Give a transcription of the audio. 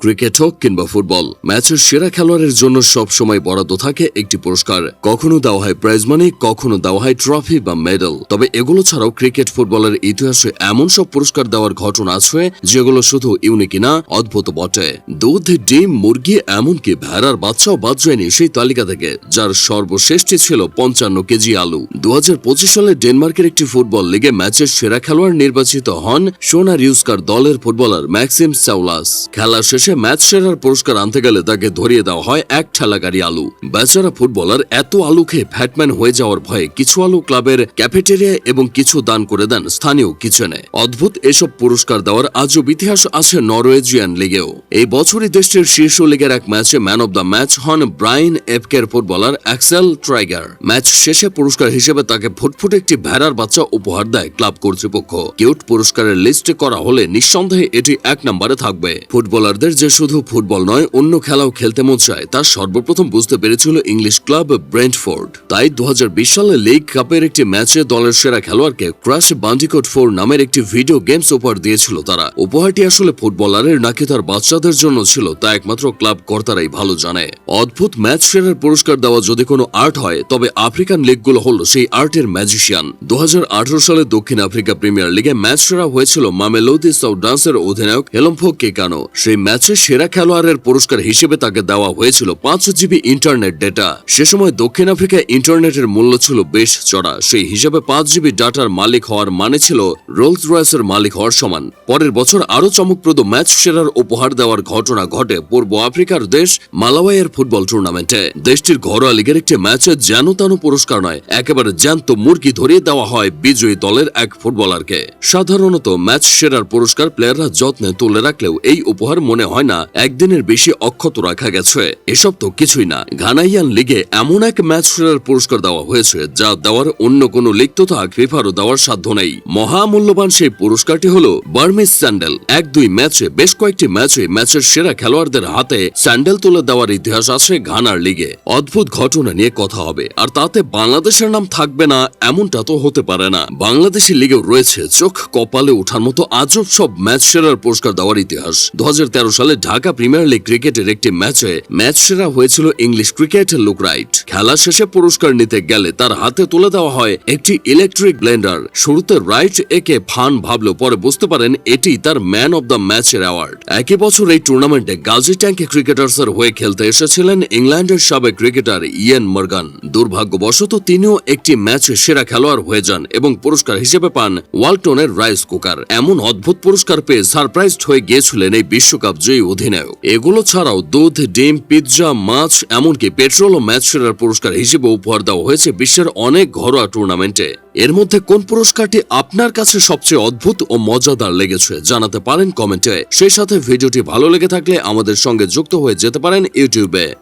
Cricket হোক কিংবা football, ম্যাচের সেরা খেলোয়াড়ের জন্য সব সময় বরাদ্দ থাকে একটি পুরস্কার। কখনো দেওয়া হয় প্রাইজ মানি কখনো দেওয়া হয় ট্রফি বা মেডেল তবে এগুলো ছাড়াও ক্রিকেট, ফুটবলের ইতিহাসে এমন সব পুরস্কার দেওয়ার ঘটনা আছে, যেগুলো শুধু ইউনিকই না, অদ্ভুত বটে। দুধ, ডিম, মুরগি, এমনকি ভেড়ার বাচ্চাও বাদ যায়নি সেই তালিকা থেকে, যার সর্বশ্রেষ্ঠটি ছিল পঞ্চান্ন কেজি আলু। দু হাজার পঁচিশ সালে ডেনমার্কের একটি ফুটবল লিগে ম্যাচের সেরা খেলোয়াড় নির্বাচিত হন সোনার ইউস্কার দলের ফুটবলার ম্যাক্সিম সাউলাস খেলা শেষে ম্যাচ সেরার পুরস্কার আনতে গেলে তাকে ধরিয়ে দেওয়া হয় এক ঠেলাগাড়ি আলু। বেচারা ফুটবলার এত আলু খেয়ে ফ্যাটম্যান হয়ে যাওয়ার ভয়ে কিছু আলু ক্লাবের ক্যাফেটেরিয়া এবং কিছু দান করে দেন স্থানীয় কিচেনে। অদ্ভুত এসব পুরস্কার দেওয়ার আজব ইতিহাস আছে নরওয়েজিয়ান লিগেও। এই বছরই দেশটির শীর্ষ লিগের এক ম্যাচে ম্যান অব দ্য ম্যাচ হন ব্রাইন এফকের ফুটবলার অ্যাক্সেল ট্রাইগার। ম্যাচ শেষে পুরস্কার হিসেবে তাকে ফুটফুটে একটি ভেড়ার বাচ্চা উপহার দেয় ক্লাব কর্তৃপক্ষ। কিউট পুরস্কারের লিস্টে করা হলে নিঃসন্দেহে এটি এক নম্বরে থাকবে। ফুটবলারদের যে শুধু ফুটবল নয়, অন্য খেলাও খেলতে মন চায়। তা সর্বপ্রথম বুঝতে পেরেছিল ইংলিশ ক্লাব ব্রেন্টফোর্ড। তাই দু সালে লিগ কাপের একটি ম্যাচে দলের সেরা খেলোয়াড়কে ক্রাশ বান্ডিকোট ফোর নামের একটি ভিডিও গেমস উপহার দিয়েছিল তারা। উপহারটি আসলে ফুটবলারের, নাকি তার বাচ্চাদের জন্য ছিল, তা একমাত্র ক্লাব কর্তারাই ভালো জানে। অদ্ভুত ম্যাচ সেরার পুরস্কার দেওয়া যদি কোনো আর্ট হয়, তবে আফ্রিকান লিগগুলো হলো সেই আর্টের ম্যাজিশিয়ান। দু হাজার আঠারো সালে দক্ষিণ আফ্রিকা প্রিমিয়ার লিগে ম্যাচ সেরা হয়েছিল মামেলোদি সাউডান্সের অধিনায়ক হেলম্ফো কেকানো সেই ম্যাচে সেরা খেলোয়াড়ের পুরস্কার হিসেবে তাকে দেওয়া হয়েছিল পাঁচ জিবি ইন্টারনেট ডেটা। সে সময় দক্ষিণ আফ্রিকায় ইন্টারনেটের মূল্য ছিল বেশ চড়া। সেই হিসেবে পাঁচ জিবি ডাটার মালিক হওয়ার মানে ছিল রোলস রয়েসের মালিক হওয়ার সমান। পরের বছর আরও চমকপ্রদ ম্যাচ সেরার উপহার দেওয়ার ঘটনা ঘটে পূর্ব আফ্রিকার দেশ মালাওয়াইয়ের ফুটবল টুর্নামেন্টে। দেশটির ঘরোয়া লিগের একটি ম্যাচে যেন তেন পুরস্কার নয়, একেবারে জ্যান্ত মুরগি ধরিয়ে দেওয়া হয় বিজয়ী দলের এক ফুটবলারকে। সাধারণত ম্যাচ সেরার পুরস্কার প্লেয়াররা যত্নে তুলে রাখলেও এই উপহার মনে হয় না, একদিনের বেশি অক্ষত রাখা গেছে। এসব তো কিছুই না। ঘানাইয়ান লিগে এমন এক ম্যাচ সেরার পুরস্কার দেওয়া হয়েছে, যা দেওয়ার অন্য কোনো লিগ তথা ফিফারও দেওয়ার সাধ্য নেই। মহামূল্যবান সেই পুরস্কারটি হলো বার্মিস স্যান্ডেল। এক দুই ম্যাচে, বেশ কয়েকটি ম্যাচে ম্যাচের সেরা খেলোয়াড়দের হাতে স্যান্ডেল তুলে দেওয়ার ইতিহাস আছে ঘানার লিগে। অদ্ভুত ঘটনা নিয়ে কথা হবে, আর তাতে বাংলাদেশের নাম থাকবে না, এমনটা তো হতে পারে না। বাংলাদেশের লিগেও রয়েছে চোখ কপালে ওঠার মতো আজব সব ম্যাচ সেরার পুরস্কার দেওয়ার ইতিহাস। দু সালে ঢাকা প্রিমিয়ার লিগ ক্রিকেটের একটি ম্যাচে ম্যাচ সেরা হয়েছিল ইংলিশ ক্রিকেট লুক রাইট খেলা শেষে পুরস্কার নিতে গেলে তার হাতে তুলে দেওয়া হয় একটি ইলেকট্রিক ব্লেন্ডার শুরুতে রাইট একে ফান ভাবলো পরে বুঝতে পারেন এটি তার ম্যান অব দ্য ম্যাচের অ্যাওয়ার্ড একই বছর এই টুর্নামেন্টে গাজী ট্যাঙ্কে ক্রিকেটার্সের হয়ে খেলতে এসেছিলেন ইংল্যান্ডের সাবেক ক্রিকেটার ইয়েন মর্গান। দুর্ভাগ্যবশত তিনিও একটি ম্যাচে সেরা খেলোয়াড় হয়ে যান এবং পুরস্কার হিসেবে পান ওয়ালটনের রাইস কুকার। এমন অদ্ভুত পুরস্কার পেয়ে সারপ্রাইজড হয়ে গিয়েছিলেন এই বিশ্বকাপ জয়ী অধিনায়ক। এগুলো ছাড়াও দুধ, ডিম, পিৎজা, মাছ, এমনকি পেট্রোল ও ম্যাচ সেরার পুরস্কার হিসেবে উপহার দেওয়া হয়েছে বিশ্বের অনেক ঘরোয়া টুর্নামেন্টে। এর মধ্যে কোন পুরস্কারটি আপনার কাছে সবচেয়ে অদ্ভুত ও মজাদার লেগেছে জানাতে পারেন কমেন্টে। সেই সাথে ভিডিওটি ভালো লেগে থাকলে আমাদের সঙ্গে যুক্ত হয়ে যেতে পারেন ইউটিউবে।